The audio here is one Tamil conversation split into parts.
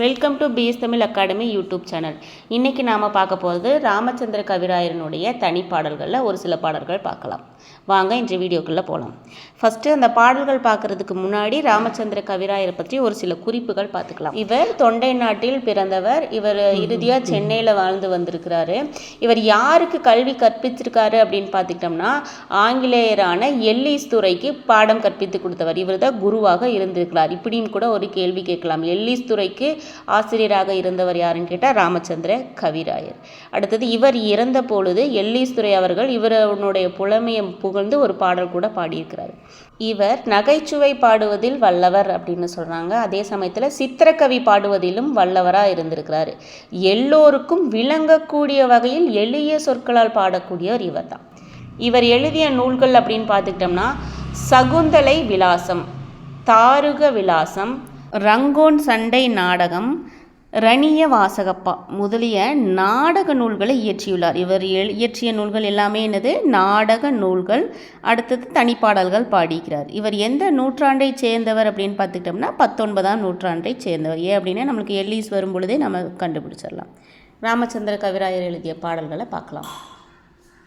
Welcome to PS Tamil academy YouTube channel இன்றைக்கி நாம் பார்க்க போகிறது ராமச்சந்திர கவிராயரனுடைய தனிப்பாடல்களில் ஒரு சில பாடல்கள் பார்க்கலாம். வாங்க இன்று வீடியோக்குள்ளே போகலாம் ஃபஸ்ட்டு அந்த பாடல்கள் பார்க்குறதுக்கு முன்னாடி ராமச்சந்திர கவிராயரை பற்றி ஒரு சில குறிப்புகள் பார்த்துக்கலாம். இவர் தொண்டை நாட்டில் பிறந்தவர். இவர் இறுதியாக சென்னையில் வாழ்ந்து வந்திருக்கிறாரு. இவர் யாருக்கு கல்வி கற்பிச்சிருக்காரு அப்படின்னு பார்த்துக்கிட்டோம்னா ஆங்கிலேயரான எல்லிஸ் துறைக்கு பாடம் கற்பித்து கொடுத்தவர். இவர் தான் குருவாக இருந்திருக்கிறார். இப்படியும் கூட ஒரு கேள்வி கேட்கலாம். எல்லிஸ் துறைக்கு ஆசிரியராக இருந்தவர் யாருன்னு கேட்டால் ராமச்சந்திர கவிராயர். அடுத்தது இவர் இறந்த பொழுது எல்லிஸ் துறை அவர்கள் இவருடைய புலமையை புகழ்ந்து ஒரு பாடல் கூட பாடியிருக்கிறார். இவர் நகைச்சுவை பாடுவதில் வல்லவர் அப்படின்னு சொல்கிறாங்க அதே சமயத்தில் சித்திரக்கவி பாடுவதிலும் வல்லவராக இருந்திருக்கிறாரு. எல்லோருக்கும் விளங்கக்கூடிய வகையில் எளிய சொற்களால் பாடக்கூடியவர் இவர் தான் இவர் எழுதிய நூல்கள் அப்படின்னு பார்த்துக்கிட்டோம்னா சகுந்தலை விலாசம் தாருக விலாசம் ரங்கோன் சண்டை நாடகம் ரணிய வாசகப்பா முதலிய நாடக நூல்களை இயற்றியுள்ளார். இவர் இயற்றிய நூல்கள் எல்லாமே என்னது? நாடக நூல்கள். அடுத்தது தனிப்பாடல்கள் பாடிக்கிறார் இவர் எந்த நூற்றாண்டை சேர்ந்தவர் அப்படின்னு பார்த்துக்கிட்டோம்னா பத்தொன்பதாம் நூற்றாண்டை சேர்ந்தவர். ஏன் அப்படின்னா நம்மளுக்கு எல்லீஸ் வரும் பொழுதே நம்ம கண்டுபிடிச்சிடலாம். ராமச்சந்திர கவிராயர் எழுதிய பாடல்களை பார்க்கலாம்.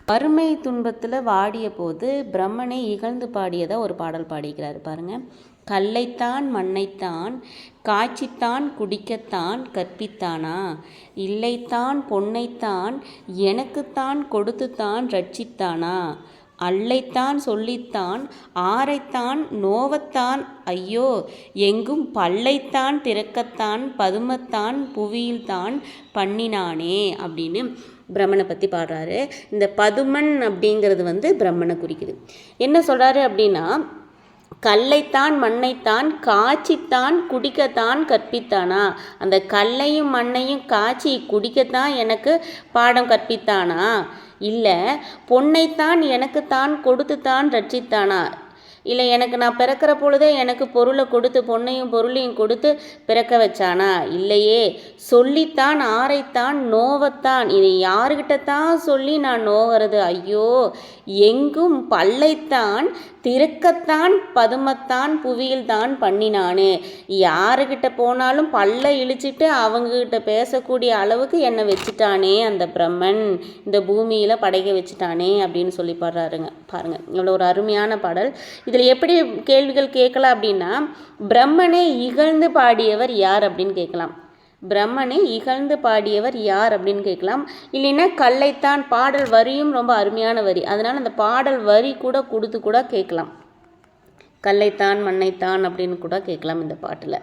வறுமை துன்பத்தில் வாடிய போது பிரம்மனை இகழ்ந்து பாடியதாக ஒரு பாடல் பாடிக்கிறார் பாருங்கள் கல்லைத்தான் மண்ணைத்தான் காய்ச்சித்தான் குடிக்கத்தான் கற்பித்தானா? இல்லைத்தான் பொன்னைத்தான் எனக்குத்தான் கொடுத்துத்தான் ரட்சித்தானா? அல்லைத்தான் சொல்லித்தான் ஆரைத்தான் நோவத்தான் ஐயோ எங்கும் பல்லைத்தான் திறக்கத்தான் பதுமத்தான் புவியில்தான் பண்ணினானே அப்படின்னு பிரம்மனை பற்றி பாடுறாரு. இந்த பதுமன் அப்படிங்கிறது வந்து பிரம்மனை குறிக்குது. என்ன சொல்கிறாரு அப்படின்னா கல்லைத்தான் மண்ணைத்தான் காய்ச்சித்தான் குடிக்கத்தான் கற்பித்தானா? அந்த கல்லையும் மண்ணையும் காய்ச்சி குடிக்கத்தான் எனக்கு பாடம் கற்பித்தானா? இல்லை பொன்னைத்தான் கொடுத்து தான் ரட்சித்தானா? இல்லை எனக்கு நான் பிறக்கிற பொழுதே எனக்கு பொருளை கொடுத்து பொண்ணையும் பொருளையும் கொடுத்து பிறக்க வச்சானா? இல்லையே சொல்லித்தான் ஆரைத்தான் நோவத்தான். இதை யாருக்கிட்ட தான் சொல்லி நான் நோகிறது ஐயோ எங்கும் பல்லைத்தான் திருக்கத்தான் பதுமத்தான் புவியில் தான் பண்ணினானே. யாருக்கிட்ட போனாலும் பல்ல இழிச்சிட்டு அவங்கக்கிட்ட பேசக்கூடிய அளவுக்கு என்னை வச்சுட்டானே அந்த பிரம்மன். இந்த பூமியில் படைக்க வச்சுட்டானே அப்படின்னு சொல்லி பாடுறாருங்க. பாருங்கள் இவ்வளோ ஒரு அருமையான பாடல். இதில் எப்படி கேள்விகள் கேட்கலாம் அப்படின்னா பிரம்மனை இகழ்ந்து பாடியவர் யார் அப்படின்னு கேட்கலாம். பிரம்மனை இகழ்ந்து பாடியவர் யார் அப்படின்னு கேட்கலாம். இல்லைன்னா கல்லைத்தான் பாடல் வரியும் ரொம்ப அருமையான வரி. அதனால் அந்த பாடல் வரி கூட கொடுத்து கூட கேட்கலாம். கல்லைத்தான் மண்ணைத்தான் அப்படின்னு கூட கேட்கலாம் இந்த பாட்டில்.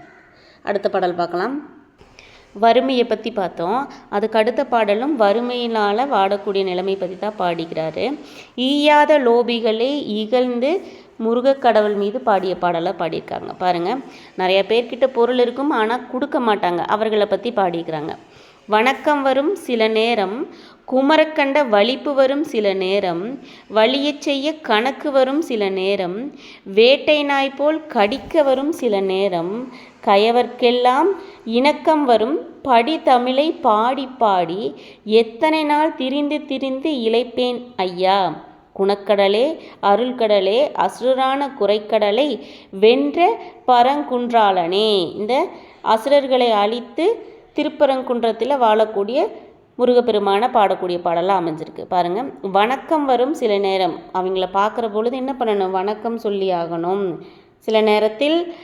அடுத்த பாடல் பார்க்கலாம். வறுமையை பற்றி பார்த்தோம். அதுக்கு அடுத்த பாடலும் வறுமையினால் வாடக்கூடிய நிலைமை பற்றி தான் பாடிக்கிறாரு. ஈயாத லோபிகளே இகழ்ந்து முருகக்கடவுள் மீது பாடிய பாடலை பாடியிருக்காங்க. பாருங்கள் நிறைய பேர்கிட்ட பொருள் இருக்கும் ஆனால் கொடுக்க மாட்டாங்க. அவர்களை பற்றி பாடிக்கிறாங்க வணக்கம் வரும் சில நேரம் குமரக்கண்ட வலிப்பு வரும் சில நேரம் வலியச் செய்ய கணக்கு வரும் சில நேரம் வேட்டை நாய் போல் கடிக்க வரும் சில நேரம் கயவர்க்கெல்லாம் இணக்கம் வரும் படி தமிழை பாடி பாடி எத்தனை நாள் திரிந்து திரிந்து இழைப்பேன் ஐயா. குணக்கடலே அருள்கடலே அசுரரான குறைக்கடலை வென்ற பரங்குன்றாளனே. இந்த அசுரர்களை அழித்து திருப்பரங்குன்றத்தில் வாழக்கூடிய முருகப்பெருமான பாடக்கூடிய பாடலாக அமைஞ்சிருக்கு. பாருங்கள் வணக்கம் வரும் சில நேரம். அவங்கள பார்க்குற பொழுது என்ன பண்ணணும்? வணக்கம் சொல்லி ஆகணும். சில நேரத்தில்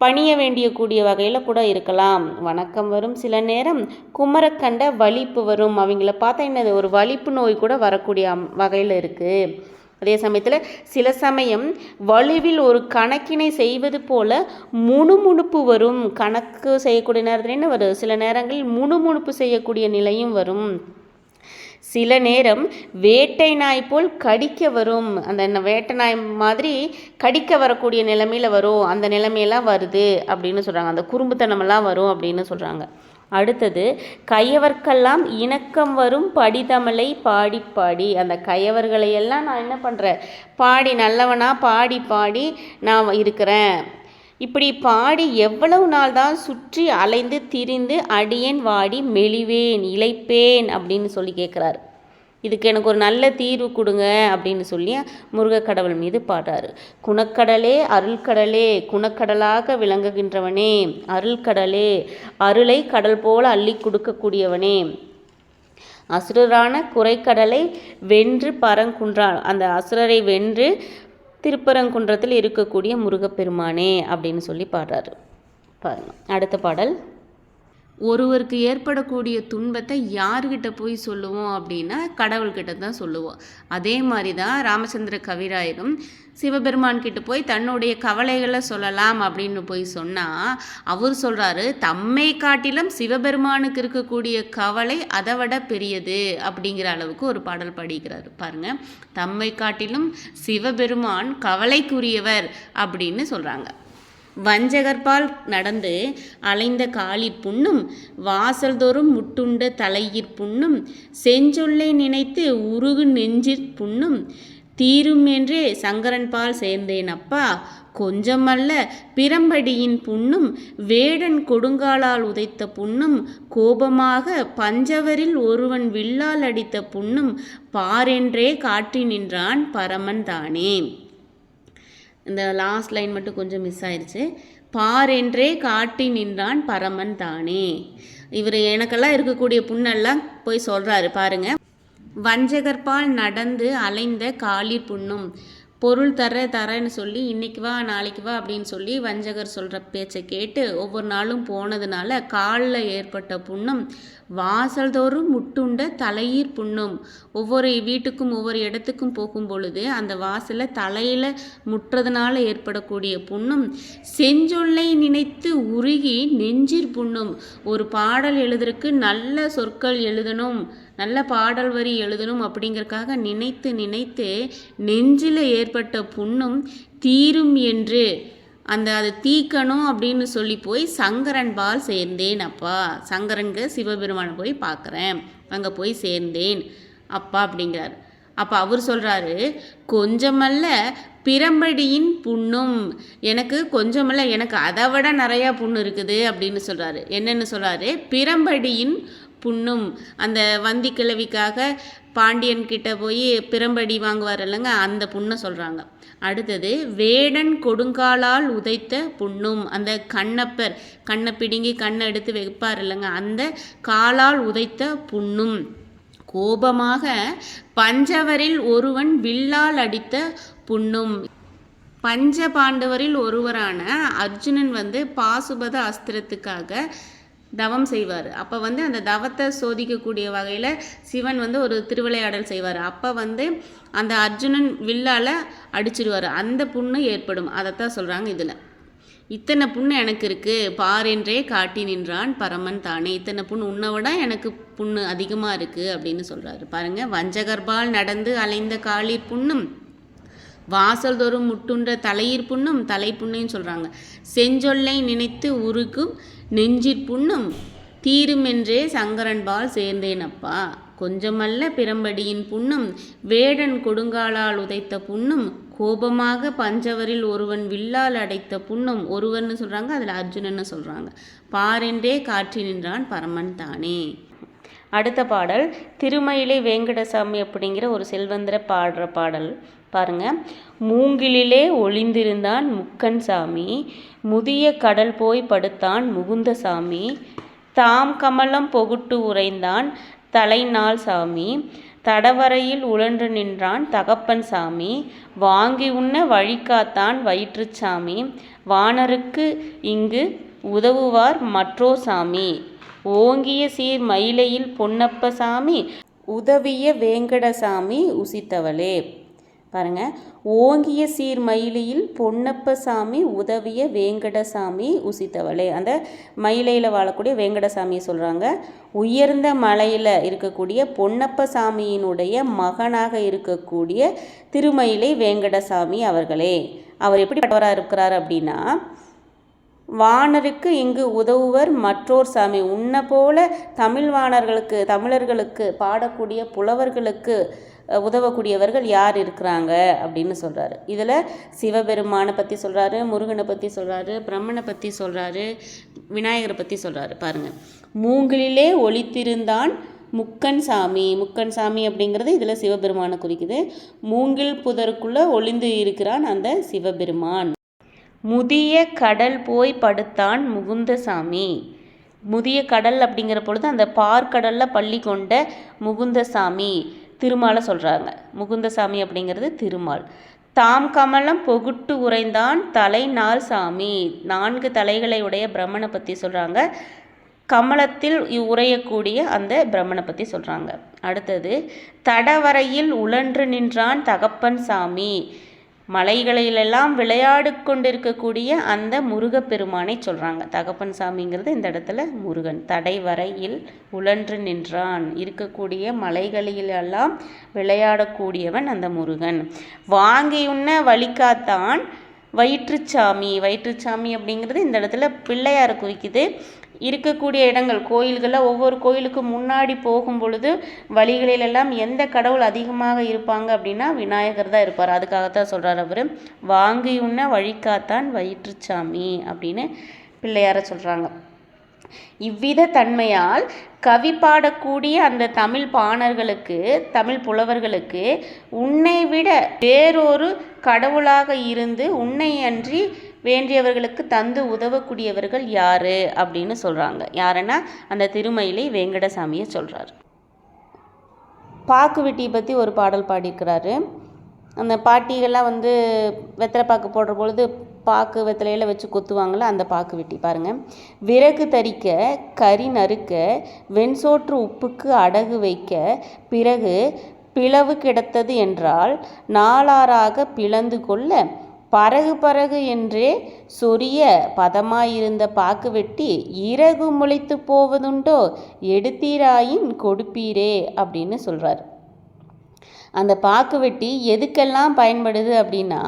பணிய வேண்டிய கூடிய வகையில் கூட இருக்கலாம். வணக்கம் வரும். சில நேரம் குமரக்கண்ட வலிப்பு வரும். அவங்கள பார்த்தா என்னது? ஒரு வலிப்பு நோய் கூட வரக்கூடிய வகையில் இருக்குது அதே சமயத்தில் சில சமயம் வலுவில் ஒரு கணக்கினை செய்வது போல முணுமுணுப்பு வரும். கணக்கு செய்யக்கூடிய நேரத்தில் என்ன வரும்? சில நேரங்களில் முணுமுணுப்பு செய்யக்கூடிய நிலையும் வரும். சில நேரம் வேட்டை நாய் போல் கடிக்க வரும். அந்த வேட்டை நாய் மாதிரி கடிக்க வரக்கூடிய நிலைமையில் வரும். அந்த நிலைமையெல்லாம் வருது அப்படின்னு சொல்கிறாங்க அந்த குறும்புத்தனமெல்லாம் வரும் அப்படின்னு சொல்கிறாங்க அடுத்தது கையவர்க்கெல்லாம் இணக்கம் வரும் படிதமலை பாடி பாடி. அந்த கையவர்களையெல்லாம் நான் என்ன பண்ணுறேன் பாடி நல்லவனாக பாடி பாடி நான் இருக்கிறேன். இப்படி பாடி எவ்வளவு நாள் தான் சுற்றி அலைந்து திரிந்து அடியேன் வாடி மெலிவேன் இழைப்பேன் அப்படின்னு சொல்லி கேட்குறாரு இதுக்கு எனக்கு ஒரு நல்ல தீர்வு கொடுங்க அப்படின்னு சொல்லி முருகக்கடவுள் மீது பாடுறாரு. குணக்கடலே அருள்கடலே குணக்கடலாக விளங்குகின்றவனே அருள்கடலே அருளை கடல் போல அள்ளி கொடுக்கக்கூடியவனே. அசுரரான குறைக்கடலை வென்று பரங்குன்றான். அந்த அசுரரை வென்று திருப்பரங்குன்றத்தில் இருக்கக்கூடிய முருகப்பெருமானே அப்படின்னு சொல்லி பாடுறாரு. பாருங்கள் அடுத்த பாடல். ஒருவருக்கு ஏற்படக்கூடிய துன்பத்தை யார்கிட்ட போய் சொல்லுவோம் அப்படின்னா கடவுள்கிட்ட தான் சொல்லுவோம். அதே மாதிரி தான் ராமச்சந்திர கவிராயரும் சிவபெருமான் கிட்ட போய் தன்னுடைய கவலைகளை சொல்லலாம் அப்படின்னு போய் சொன்னால் அவர் சொல்கிறாரு தம்மை காட்டிலும் சிவபெருமானுக்கு இருக்கக்கூடிய கவலை அதை விட பெரியது அப்படிங்கிற அளவுக்கு ஒரு பாடல் படிக்கிறாரு பாருங்க தம்மை காட்டிலும் சிவபெருமான் கவலைக்குரியவர் அப்படின்னு சொல்கிறாங்க வஞ்சகர்பால் நடந்து அலைந்த காளி புண்ணும் வாசல்தோறும் முட்டுண்ட தலையிற் புண்ணும் செஞ்சொல்லை நினைத்து உருகு நெஞ்சிற் புண்ணும் தீரும் என்றே சங்கரன்பால் சேர்ந்தேன் அப்பா. கொஞ்சமல்ல பிரம்படியின் புண்ணும் வேடன் கொடுங்காலால் உதைத்த புண்ணும் கோபமாக பஞ்சவரில் ஒருவன் வில்லால் அடித்த புண்ணும் பாரென்றே காட்டி நின்றான் பரமன் தானே. இந்த லாஸ்ட் லைன் மட்டும் கொஞ்சம் மிஸ் ஆயிடுச்சு பாரென்றே காட்டி நின்றான் பரமன் தானே. இவர் எனக்கெல்லாம் இருக்கக்கூடிய புண்ணெல்லாம் போய் சொல்கிறாரு பாருங்க. வஞ்சகர்பால் நடந்து அலைந்த காளிர் புண்ணும் பொருள் தர தரேன்னு சொல்லி இன்னைக்கு வா நாளைக்கு வா அப்படின்னு சொல்லி வஞ்சகர் சொல்கிற பேச்சை கேட்டு ஒவ்வொரு நாளும் போனதுனால காலில் ஏற்பட்ட புண்ணும் வாசல்தோறும் முட்டுண்ட தலையீர் புண்ணும். ஒவ்வொரு வீட்டுக்கும் ஒவ்வொரு இடத்துக்கும் போகும் பொழுது அந்த வாசலை தலையில் முட்டுறதுனால ஏற்படக்கூடிய புண்ணும் செஞ்சொல்லை நினைத்து உருகி நெஞ்சிற் புண்ணும். ஒரு பாடல் எழுதுறதுக்கு நல்ல சொற்கள் எழுதணும் நல்ல பாடல் வரி எழுதணும் அப்படிங்கறக்காக நினைத்து நினைத்து நெஞ்சில் ஏற்பட்ட புண்ணும் தீரும் என்று. அந்த அது தீக்கணும் அப்படின்னு சொல்லி போய் சங்கரன் பால் சேர்ந்தேன் அப்பா. சங்கரன்க சிவபெருமானை போய் பார்க்குறேன். அங்கே போய் சேர்ந்தேன் அப்பா அப்படிங்கிறார். அப்போ அவர் சொல்கிறாரு கொஞ்சமல்ல பிரம்படியின் புண்ணும். எனக்கு கொஞ்சமல்ல எனக்கு அதை விட நிறையா புண்ணு இருக்குது அப்படின்னு சொல்கிறாரு என்னென்னு சொல்கிறாரு பிரம்படியின் புண்ணும். அந்த வந்தி கிழவிக்காக பாண்டியன்கிட்ட போய் பிரம்படி வாங்குவார் இல்லைங்க அந்த புண்ணை சொல்கிறாங்க அடுத்தது வேடன் கொடுங்காலால் உதைத்த புண்ணும். அந்த கண்ணப்பர் கண்ணை பிடுங்கி கண்ணை எடுத்து வைப்பார் இல்லைங்க அந்த காலால் உதைத்த புண்ணும். கோபமாக பஞ்சவரில் ஒருவன் வில்லால் அடித்த புண்ணும். பஞ்ச பாண்டவரில் ஒருவரான அர்ஜுனன் வந்து பாசுபத அஸ்திரத்துக்காக தவம் செய்வார். அப்போ வந்து அந்த தவத்தை சோதிக்கக்கூடிய வகையில் சிவன் வந்து ஒரு திருவிளையாடல் செய்வார். அப்போ வந்து அந்த அர்ஜுனன் வில்லால் அடிச்சிடுவார் அந்த புண்ணு ஏற்படும். அதைத்தான் சொல்கிறாங்க இதில். இத்தனை புண்ணு எனக்கு இருக்குது பாரென்றே காட்டி நின்றான் பரமன் தானே. இத்தனை புண்ணு உன்னை விட எனக்கு புண்ணு அதிகமாக இருக்குது அப்படின்னு சொல்கிறாரு பாருங்கள் வஞ்சகர்பால் நடந்து அலைந்த காளிர் புண்ணும் வாசல் தோறும் முட்டுன்ற தலையிற் புண்ணும் தலை சொல்கிறாங்க செஞ்சொல்லை நினைத்து உருக்கும் நெஞ்சிற் புண்ணும் தீருமென்றே சங்கரன்பால் சேர்ந்தேனப்பா. கொஞ்சமல்ல பிரம்படியின் புண்ணும் வேடன் கொடுங்காலால் உதைத்த புண்ணும் கோபமாக பஞ்சவரில் ஒருவன் வில்லால் அடைத்த புண்ணும் ஒருவன்னு சொல்கிறாங்க அதில் அர்ஜுனன்னு சொல்கிறாங்க பாரென்றே காற்றி நின்றான் பரமன் தானே. அடுத்த பாடல் திருமயிலை வேங்கடசாமி அப்படிங்கிற ஒரு செல்வந்தர பாடுற பாடல். பாருங்கள் மூங்கிலிலே ஒளிந்திருந்தான் முக்கன் சாமி. முதிய கடல் போய் படுத்தான் முகுந்த சாமி. தாம் கமலம் பொகுட்டு உறைந்தான் தலைநாள் சாமி. தடவரையில் உழன்று நின்றான் தகப்பன் சாமி. வாங்கி உண்ண வழிகாத்தான் வயிற்றுச்சாமி வானருக்கு இங்கு உதவுவார் மற்றோ சாமி. ஓங்கிய சீர் மயிலையில் பொன்னப்ப சாமி. உதவிய வேங்கடசாமி உசித்தவளே. பாருங்கள் ஓங்கிய சீர் மயிலியில் பொன்னப்பசாமி உதவிய வேங்கடசாமி உசித்தவளே. அந்த மயிலையில் வாழக்கூடிய வேங்கடசாமியை சொல்கிறாங்க உயர்ந்த மலையில் இருக்கக்கூடிய பொன்னப்பசாமியினுடைய மகனாக இருக்கக்கூடிய திருமயிலை வேங்கடசாமி அவர்களே. அவர் எப்படிப்பட்டவராக இருக்கிறார் அப்படின்னா வானருக்கு இங்கு உதவுவர் மற்றோர் சாமி. உன்னை போல தமிழ் வாணர்களுக்கு தமிழர்களுக்கு பாடக்கூடிய புலவர்களுக்கு உதவக்கூடியவர்கள் யார் இருக்கிறாங்க அப்படின்னு சொல்கிறாரு இதில் சிவபெருமானை பற்றி சொல்கிறாரு முருகனை பற்றி சொல்கிறாரு பிரம்மனை பற்றி சொல்கிறாரு விநாயகரை பற்றி சொல்கிறாரு பாருங்கள் மூங்கிலே ஒளித்திருந்தான் முக்கன் சாமி. முக்கன் சாமி அப்படிங்கிறது இதில் சிவபெருமானை குறிக்குது. மூங்கில் புதருக்குள்ளே ஒளிந்து இருக்கிறான் அந்த சிவபெருமான். முதிய கடல் போய் படுத்தான் முகுந்தசாமி முதிய கடல் அப்படிங்கிற பொழுது அந்த பார்க்கடலில் பள்ளி கொண்ட முகுந்தசாமி திருமாலை சொல்கிறாங்க முகுந்தசாமி அப்படிங்கிறது திருமால். தாம் கமலம் பொகுட்டு உறைந்தான் தலை நாள் சாமி. நான்கு தலைகளை உடைய பிரம்மனை பற்றி சொல்கிறாங்க கமலத்தில் உறையக்கூடிய அந்த பிரம்மனை பற்றி சொல்கிறாங்க அடுத்தது தடவரையில் உழன்று நின்றான் தகப்பன் சாமி. மலைகளிலெல்லாம் விளையாடு கொண்டிருக்கக்கூடிய அந்த முருகப்பெருமானை சொல்கிறாங்க தகப்பன் சாமிங்கிறது இந்த இடத்துல முருகன். தடை வரையில் உழன்று நின்றான். இருக்கக்கூடிய மலைகளிலெல்லாம் விளையாடக்கூடியவன் அந்த முருகன். வாங்கியுன்ன வலிக்காத்தான் வயிற்றுச்சாமி. வயிற்றுச்சாமி அப்படிங்கிறது இந்த இடத்துல பிள்ளையாரை குறிக்குது இருக்கக்கூடிய இடங்கள் கோயில்களில் ஒவ்வொரு கோயிலுக்கு முன்னாடி போகும் பொழுது வழிகளிலெல்லாம் எந்த கடவுள் அதிகமாக இருப்பாங்க அப்படின்னா விநாயகர் தான் இருப்பார். அதுக்காகத்தான் சொல்கிறார் அவர். வாங்கியுன்ன வழிகாத்தான் வயிற்றுச்சாமி அப்படின்னு பிள்ளையார சொல்கிறாங்க இவ்வித தன்மையால் கவி பாடக்கூடிய அந்த தமிழ் பாணர்களுக்கு தமிழ் புலவர்களுக்கு உன்னை விட வேறொரு கடவுளாக இருந்து உன்னை அன்றி வேண்டியவர்களுக்கு தந்து உதவக்கூடியவர்கள் யார் அப்படின்னு சொல்கிறாங்க யாருன்னா அந்த திருமயிலை வேங்கடசாமியை சொல்கிறார் பாக்கு வெட்டியை பற்றி ஒரு பாடல் பாடியிருக்கிறாரு. அந்த பாட்டிகள்லாம் வந்து வெத்தலை பாக்கு போடுற பொழுது பாக்கு வெத்தலையில் வச்சு கொத்துவாங்களே அந்த பாக்கு வெட்டி பாருங்கள் விறகு தரிக்க கறி நறுக்க வெண்சோற்று உப்புக்கு அடகு வைக்க பிறகு பிளவு கிடத்தது என்றால் நாளாறாக பிளந்து கொள்ள பறகு பறகு என்றே சொரிய பதமாயிருந்த பாக்கு வெட்டி இறகு முளைத்து போவதுண்டோ எடுத்தீராயின் கொடுப்பீரே அப்படின்னு சொல்கிறார் அந்த பாக்கு வெட்டி எதுக்கெல்லாம் பயன்படுது அப்படின்னா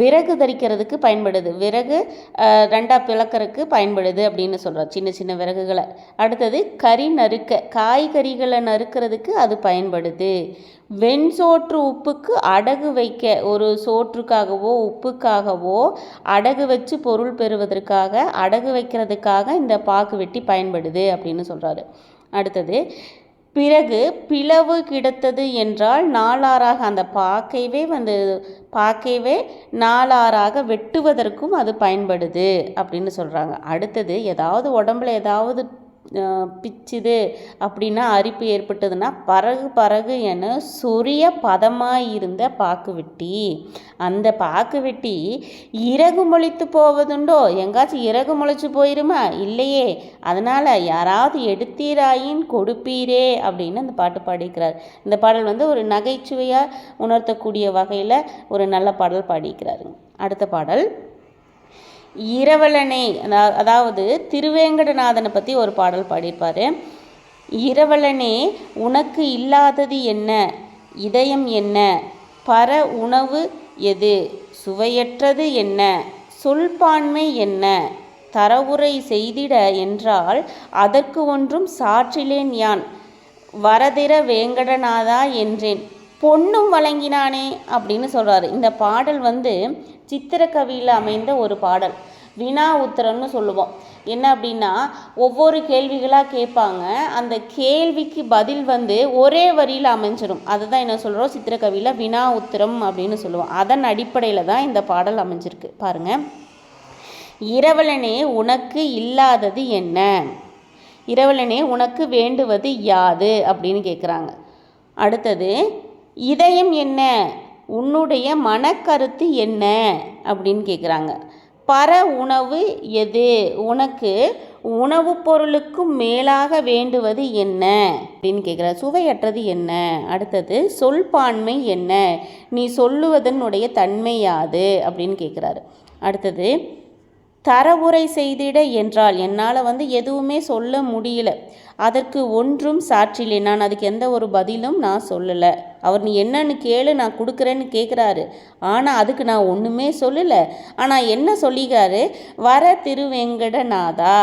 விறகு தரிக்கிறதுக்கு பயன்படுது. விறகு ரெண்டாக பிளக்கறதுக்கு பயன்படுது அப்படின்னு சொல்கிறார் சின்ன சின்ன விறகுகளை. அடுத்தது கறி நறுக்க காய்கறிகளை நறுக்கிறதுக்கு அது பயன்படுது. வெண் சோற்று உப்புக்கு அடகு வைக்க ஒரு சோற்றுக்காகவோ உப்புக்காகவோ அடகு வச்சு பொருள் பெறுவதற்காக அடகு வைக்கிறதுக்காக இந்த பாக்கு வெட்டி பயன்படுது அப்படின்னு சொல்கிறாரு அடுத்தது பிறகு பிளவு கிடத்தது என்றால் நாளாராக அந்த பாக்கைவே வந்து பாக்கைவே நாளாராக வெட்டுவதற்கும் அது பயன்படுது அப்படின்னு சொல்கிறாங்க அடுத்தது ஏதாவது உடம்புல ஏதாவது பிச்சுது அப்படின்னா அரிப்பு ஏற்பட்டதுன்னா பறகு பறகு என சொரிய பதமாக இருந்த பாக்கு வெட்டி அந்த பாக்கு வெட்டி இறகு முளைத்து போவதுண்டோ? எங்காச்சும் இறகு முளைச்சு போயிருமா? இல்லையே. அதனால் யாராவது எடுத்தீராயின் கொடுப்பீரே அப்படின்னு அந்த பாட்டு பாடிக்கிறார் இந்த பாடல் வந்து ஒரு நகைச்சுவையாக உணர்த்தக்கூடிய வகையில் ஒரு நல்ல பாடல் பாடிக்கிறாருங்க அடுத்த பாடல். இரவலனை அதாவது திருவேங்கடநாதனை பற்றி ஒரு பாடல் பாடியிருப்பார். இரவலனே உனக்கு இல்லாதது என்ன? இதயம் என்ன? பர உணவு எது? சுவையற்றது என்ன? சொல்பான்மை என்ன? தரவுரை செய்திட என்றால் அதற்கு ஒன்றும் சாற்றிலேன் யான். வரதிர வேங்கடநாதா என்றேன். பொண்ணும் வழங்கினானே அப்படின்னு சொல்கிறாரு இந்த பாடல் வந்து சித்திரக்கவியில் அமைந்த ஒரு பாடல். வினா உத்தரம்னு சொல்லுவோம். என்ன அப்படின்னா ஒவ்வொரு கேள்விகளாக கேட்பாங்க. அந்த கேள்விக்கு பதில் வந்து ஒரே வரியில் அமைஞ்சிடும் அதுதான் என்ன சொல்கிறோம் சித்திரக்கவியில் வினா உத்தரம் அப்படின்னு சொல்லுவோம். அதன் அடிப்படையில் தான் இந்த பாடல் அமைஞ்சிருக்கு. பாருங்கள் இரவலனே உனக்கு இல்லாதது என்ன? இரவலனே உனக்கு வேண்டுவது யாது? அப்படின்னு கேட்குறாங்க அடுத்தது இதயம் என்ன? உன்னுடைய மனக்கருத்து என்ன? அப்படின்னு கேட்குறாங்க பர உணவு எது? உனக்கு உணவுப் பொருளுக்கும் மேலாக வேண்டுவது என்ன? அப்படின்னு கேட்குற சுவையற்றது என்ன? அடுத்தது சொல்பான்மை என்ன? நீ சொல்லுவதனுடைய தன்மை யாது? அப்படின்னு கேட்குறாரு அடுத்தது தரவுரை செய்திட என்றால் என்னால் வந்து எதுவுமே சொல்ல முடியல. அதற்கு ஒன்றும் சாற்றில்லை. நான் அதுக்கு எந்த ஒரு பதிலும் நான் சொல்லலை. அவர் நீ என்னன்னு கேளு நான் கொடுக்குறேன்னு கேட்குறாரு ஆனால் அதுக்கு நான் ஒன்றுமே சொல்லலை. ஆனால் என்ன சொல்லிக்காரு? வர திருவெங்கடநாதா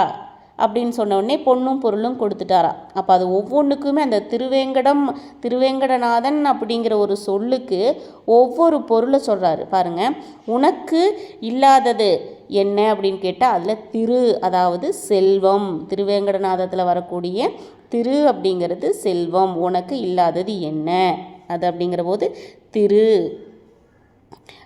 அப்படின்னு சொன்ன உடனே பொண்ணும் பொருளும் கொடுத்துட்டாரா. அப்போ அது ஒவ்வொன்றுக்குமே அந்த திருவேங்கடம் திருவேங்கடநாதன் அப்படிங்கிற ஒரு சொல்லுக்கு ஒவ்வொரு பொருளை சொல்கிறாரு பாருங்கள் உனக்கு இல்லாதது என்ன அப்படின்னு கேட்டால் அதில் திரு அதாவது செல்வம் திருவேங்கடநாதத்தில் வரக்கூடிய திரு அப்படிங்கிறது செல்வம் உனக்கு இல்லாதது என்ன? அது அப்படிங்கிற போது திரு.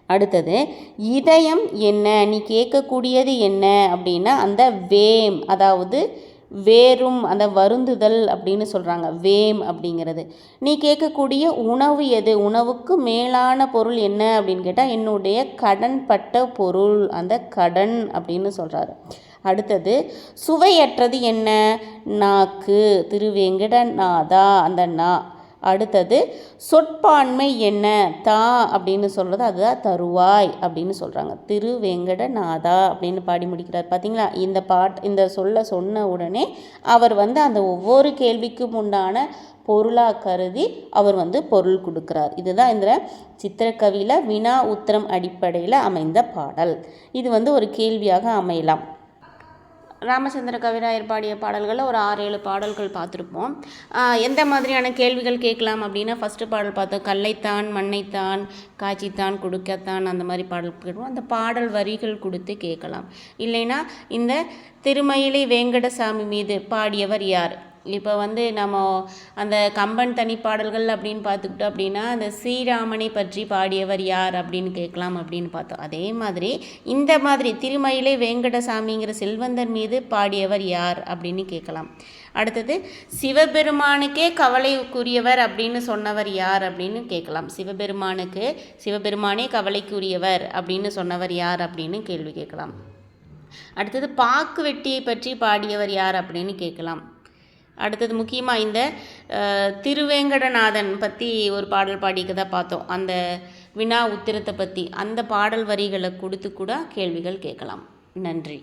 அடுத்தது இதயம் என்ன? நீ கேட்கக்கூடியது என்ன? அப்படின்னா அந்த வேம் அதாவது வேரும் அந்த வருந்துதல் அப்படின்னு சொல்கிறாங்க வேம் அப்படிங்கிறது. நீ கேட்கக்கூடிய உணவு எது? உணவுக்கு மேலான பொருள் என்ன அப்படின்னு கேட்டால் என்னுடைய கடன்பட்ட பொருள் அந்த கடன் அப்படின்னு சொல்கிறாரு அடுத்தது சுவையற்றது என்ன? நாக்கு திருவேங்கடநாதா அந்த நா. அடுத்தது சொற்பான்மை என்ன? தா அப்படின்னு சொல்கிறது அதுதான் தருவாய் அப்படின்னு சொல்கிறாங்க திரு வெங்கடநாதா அப்படின்னு பாடி முடிக்கிறார். பார்த்தீங்களா இந்த பாட் இந்த சொல்ல சொன்ன உடனே அவர் வந்து அந்த ஒவ்வொரு கேள்விக்கும் உண்டான பொருளாக கருதி அவர் வந்து பொருள் கொடுக்குறார். இதுதான் இந்த சித்திரக்கவியில் வினா உத்தரம் அடிப்படையில் அமைந்த பாடல். இது வந்து ஒரு கேள்வியாக அமையலாம். ராமச்சந்திர கவிராயர் பாடிய பாடல்களில் ஒரு ஆறு ஏழு பாடல்கள் பார்த்துருப்போம். எந்த மாதிரியான கேள்விகள் கேட்கலாம் அப்படின்னா ஃபஸ்ட்டு பாடல் பார்த்தோம் கல்லைத்தான் மண்ணைத்தான் காய்ச்சித்தான் கொடுக்கத்தான் அந்த மாதிரி பாடல் கேட்போம். அந்த பாடல் வரிகள் கொடுத்து கேட்கலாம். இல்லைன்னா இந்த திருமயிலை வேங்கடசாமி மீது பாடியவர் யார்? இப்போ வந்து நம்ம அந்த கம்பன் தனி பாடல்கள் அப்படின்னு பார்த்துக்கிட்டோம் அப்படின்னா அந்த ஸ்ரீராமனை பற்றி பாடியவர் யார் அப்படின்னு கேட்கலாம் அப்படின்னு பார்த்தோம். அதே மாதிரி இந்த மாதிரி திருமயிலை வேங்கடசாமிங்கிற செல்வந்தர் மீது பாடியவர் யார் அப்படின்னு கேட்கலாம். அடுத்தது சிவபெருமானுக்கே கவலைக்குரியவர் அப்படின்னு சொன்னவர் யார் அப்படின்னு கேட்கலாம். சிவபெருமானுக்கு சிவபெருமானே கவலைக்குரியவர் அப்படின்னு சொன்னவர் யார் அப்படின்னு கேள்வி கேட்கலாம். அடுத்தது பாக்கு வெட்டியை பற்றி பாடியவர் யார் அப்படின்னு கேட்கலாம். அடுத்தது முக்கியமாக இந்த திருவேங்கடநாதன் பற்றி ஒரு பாடல் பாடிக்கதை பார்த்தோம். அந்த வினா உத்திரத்தை பற்றி அந்த பாடல் வரிகளை கொடுத்து கூட கேள்விகள் கேட்கலாம். நன்றி.